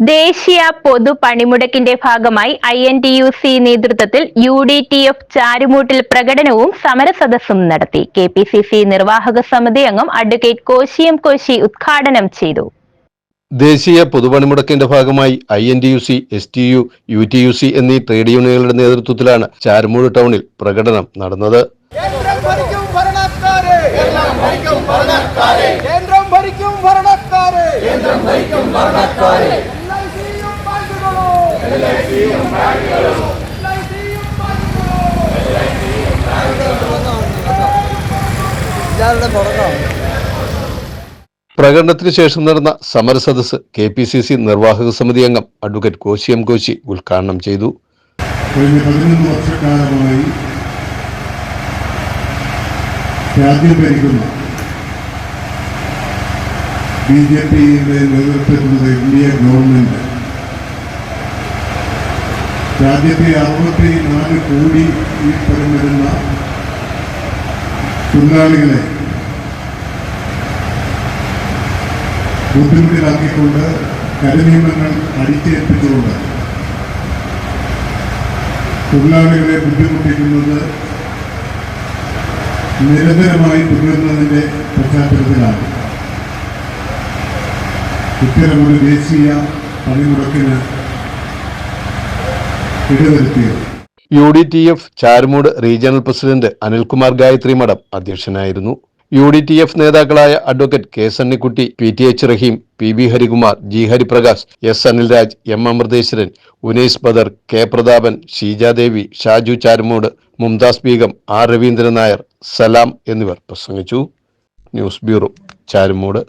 ദേശീയ പൊതു പണിമുടക്കിന്റെ ഭാഗമായി I N T U C നേതൃത്വത്തിൽ യു ഡി ടി എഫ് ചാരുമൂട്ടിൽ പ്രകടനവും സമരസദസ്സും നടത്തി. കെ പി സി സി നിർവാഹക സമിതി അംഗം അഡ്വക്കേറ്റ് കോശിയം കോശി ഉദ്ഘാടനം ചെയ്തു. ദേശീയ പൊതുപണിമുടക്കിന്റെ ഭാഗമായി I N T U C S T U U T U C എന്നീ ട്രേഡ് യൂണിയനുകളുടെ നേതൃത്വത്തിലാണ് ചാരുമൂട് ടൗണിൽ പ്രകടനം നടന്നത്. കേന്ദ്രം ഭരിക്കും ഭരണക്കാരെ പ്രകടനത്തിന് ശേഷം നടന്ന സമരസദസ് കെ പി സി സി നിർവാഹക സമിതി അംഗം അഡ്വക്കേറ്റ് കോശി എം കോശി ഉദ്ഘാടനം ചെയ്തു. കഴിഞ്ഞ പതിനൊന്ന് വർഷക്കാലമായി ബി ജെ നേതൃത്വത്തിലുള്ള ഇന്ത്യ ഗവൺമെന്റ് രാജ്യത്തെ അറുപത്തി നാല് കോടി ഈ വരുന്ന തൊഴിലാളികളെ ബുദ്ധിമുട്ടിലാക്കിക്കൊണ്ട് കരിനിയമങ്ങൾ അടിച്ചേൽപ്പിച്ചുകൊണ്ട് തൊഴിലാളികളെ ബുദ്ധിമുട്ടിക്കുന്നത് നിരന്തരമായി തുടരുന്നതിന്റെ പശ്ചാത്തലത്തിലാണ്. ഇത്തരമൊരു ദേശീയ പണിമുടക്കിന് U D T F Charummood regional president Anilkumar Gayathri Madom അധ്യക്ഷനായിരുന്നു. യു ഡി ടി എഫ് നേതാക്കളായ advocate K Sunnykutty P T H Rahim P B Harikumar G Hariprakash S Anilraj M Amritheswaran Unais Badar K Prathapan Sheejadevi Shaju Charummood Mumtaz Beegum R Raveendran Nair Salam എന്നിവർ പ്രസംഗിച്ചു. News bureau Charummood.